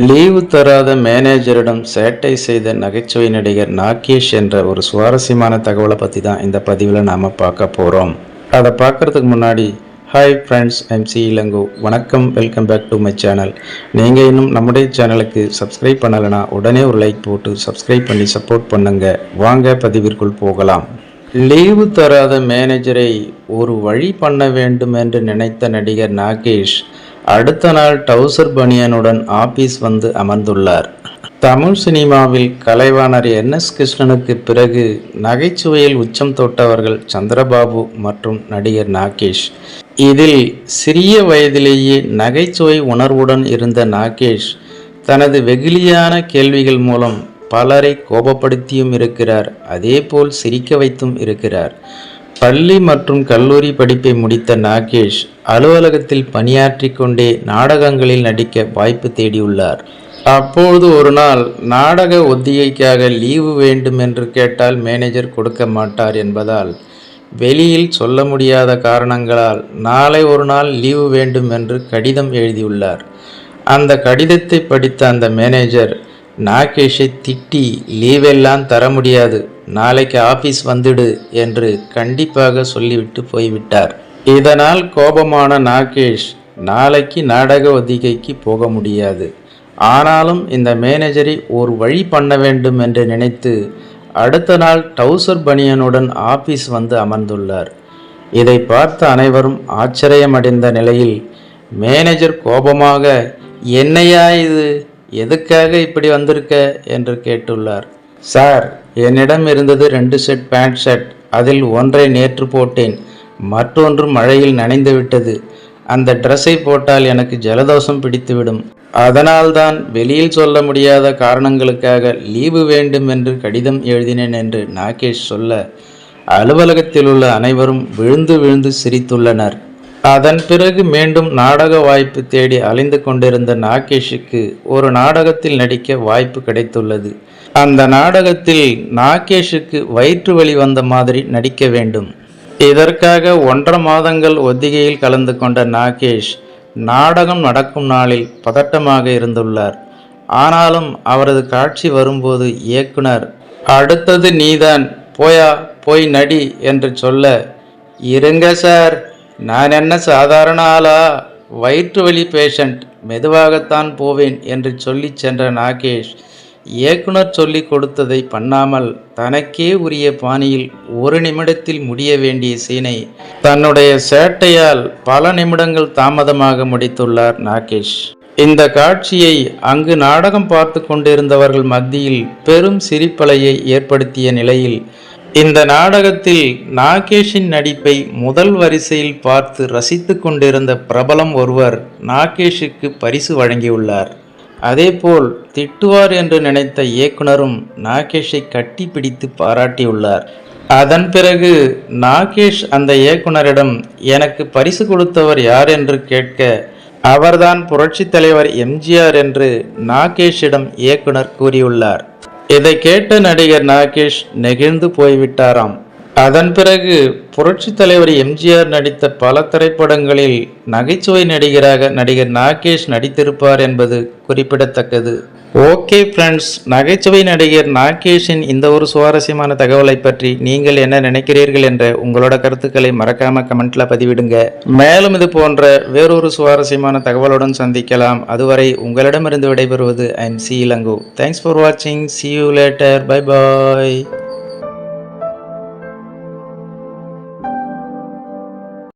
Leave தராத மேனேஜரிடம் சேட்டை செய்த நகைச்சுவை நடிகர் நாகேஷ் என்ற ஒரு சுவாரஸ்யமான தகவலை பற்றி தான் இந்த பதிவில் நாம் பார்க்க போகிறோம் அதை பார்க்குறதுக்கு முன்னாடி ஹாய் ஃப்ரெண்ட்ஸ் எம்சி இளங்கோ. வணக்கம் welcome back to my channel நீங்கள் இன்னும் நம்முடைய சேனலுக்கு சப்ஸ்கிரைப் பண்ணலைன்னா உடனே ஒரு லைக் போட்டு சப்ஸ்கிரைப் பண்ணி சப்போர்ட் பண்ணுங்கள் வாங்க பதிவிற்குள் போகலாம். லீவு தராத மேனேஜரை ஒரு வழி பண்ண வேண்டும் என்று நினைத்த நடிகர் நாகேஷ் அடுத்த நாள் டவுசர் பனியனுடன் ஆபீஸ் வந்து அமர்ந்துள்ளார். தமிழ் சினிமாவில் கலைவாணர் என். எஸ். கிருஷ்ணனுக்கு பிறகு நகைச்சுவையில் உச்சம் தொட்டவர்கள் சந்திரபாபு மற்றும் நடிகர் நாகேஷ். இதில் சிறிய வயதிலேயே நகைச்சுவை உணர்வுடன் இருந்த நாகேஷ் தனது வெகுளியான கேள்விகள் மூலம் பலரை கோபப்படுத்தியும் இருக்கிறார் அதேபோல் சிரிக்க வைத்தும் இருக்கிறார். பள்ளி மற்றும் கல்லூரி படிப்பை முடித்த நாகேஷ் அலுவலகத்தில் பணியாற்றி கொண்டே நாடகங்களில் நடிக்க வாய்ப்பு தேடியுள்ளார். அப்போது ஒரு நாள் நாடக ஒத்திகைக்காக லீவு வேண்டும் என்று கேட்டால் மேனேஜர் கொடுக்க மாட்டார் என்பதால் வெளியில் சொல்ல முடியாத காரணங்களால் நாளை ஒரு நாள் லீவு வேண்டும் என்று கடிதம் எழுதியுள்ளார். அந்த கடிதத்தை படித்த அந்த மேனேஜர் நாகேஷை திட்டி லீவெல்லாம் தர முடியாது. நாளைக்கு ஆபீஸ் வந்துடு என்று கண்டிப்பாக சொல்லிவிட்டு போய்விட்டார். இதனால் கோபமான நாகேஷ் நாளைக்கு நாடக ஒத்திகைக்கு போக முடியாது. ஆனாலும் இந்த மேனேஜரை ஒரு வழி பண்ண வேண்டும் என்று நினைத்து அடுத்த நாள் டவுசர் பனியனுடன் ஆபீஸ் வந்து அமர்ந்துள்ளார். இதை பார்த்த அனைவரும் ஆச்சரியமடைந்த நிலையில் மேனேஜர் கோபமாக என்னையா இது? எதுக்காக இப்படி வந்திருக்க? என்று கேட்டுள்ளார். சார் என்னிடம் இருந்தது ரெண்டு செட் பேண்ட் ஷர்ட் அதில் ஒன்றை நேற்று போட்டேன். மற்றொன்று மழையில் நனைந்து விட்டது. அந்த ட்ரெஸ்ஸை போட்டால் எனக்கு ஜலதோஷம் பிடித்துவிடும். அதனால்தான் வெளியில் சொல்ல முடியாத காரணங்களுக்காக லீவு வேண்டும் என்று கடிதம் எழுதினேன் என்று நாகேஷ் சொல்ல அலுவலகத்தில் உள்ள அனைவரும் விழுந்து விழுந்து சிரித்துள்ளனர். அதன் பிறகு மீண்டும் நாடக வாய்ப்பு தேடி அலைந்து கொண்டிருந்த நாகேஷுக்கு ஒரு நாடகத்தில் நடிக்க வாய்ப்பு கிடைத்துள்ளது. அந்த நாடகத்தில் நாகேஷுக்கு வயிற்று வலி வந்த மாதிரி நடிக்க வேண்டும். இதற்காக ஒன்றரை மாதங்கள் ஒத்திகையில் கலந்து கொண்ட நாகேஷ் நாடகம் நடக்கும் நாளில் பதட்டமாக இருந்துள்ளார். ஆனாலும் அவரது காட்சி வரும்போது இயக்குனர் அடுத்தது நீதான் போயா போய் நடி என்று சொல்ல இருங்க சார் நான் என்ன சாதாரண ஆளா? வயிற்று வலி பேஷண்ட் மெதுவாகத்தான் போவேன் என்று சொல்லி சென்ற நாகேஷ் இயக்குனர் சொல்லி கொடுத்ததை பண்ணாமல் தனக்கே உரிய பாணியில் ஒரு நிமிடத்தில் முடிய வேண்டிய சீனை தன்னுடைய சேட்டையால் பல நிமிடங்கள் தாமதமாக முடித்துள்ளார் நாகேஷ். இந்த காட்சியை அங்கு நாடகம் பார்த்து கொண்டிருந்தவர்கள் மத்தியில் பெரும் சிரிப்பலையை ஏற்படுத்திய நிலையில் இந்த நாடகத்தில் நாகேஷின் நடிப்பை முதல் வரிசையில் பார்த்து ரசித்து கொண்டிருந்த பிரபலம் ஒருவர் நாகேஷுக்கு பரிசு வழங்கியுள்ளார். அதேபோல் திட்டுவார் என்று நினைத்த இயக்குனரும் நாகேஷை கட்டி பிடித்து பாராட்டியுள்ளார். அதன் பிறகு நாகேஷ் அந்த இயக்குனரிடம் எனக்கு பரிசு கொடுத்தவர் யார் என்று கேட்க அவர்தான் புரட்சித் தலைவர் எம்ஜிஆர் என்று நாகேஷிடம் இயக்குனர் கூறியுள்ளார். இதை கேட்ட நடிகர் நாகேஷ் நெகிழ்ந்து போய்விட்டாராம். அதன் பிறகு புரட்சித் தலைவர் எம்ஜிஆர் நடித்த பல திரைப்படங்களில் நகைச்சுவை நடிகராக நடிகர் நாகேஷ் நடித்திருப்பார் என்பது குறிப்பிடத்தக்கது. ஓகே ஃப்ரெண்ட்ஸ் நகைச்சுவை நடிகர் நாகேஷின் இந்த ஒரு சுவாரஸ்யமான தகவலை பற்றி நீங்கள் என்ன நினைக்கிறீர்கள் என்ற உங்களோட கருத்துக்களை மறக்காம கமெண்ட்ல பதிவிடுங்க. மேலும் இது போன்ற வேறொரு சுவாரஸ்யமான தகவலுடன் சந்திக்கலாம். அதுவரை உங்களிடமிருந்து விடைபெறுவது I'm C Elango thanks for வாட்சிங் see you later bye bye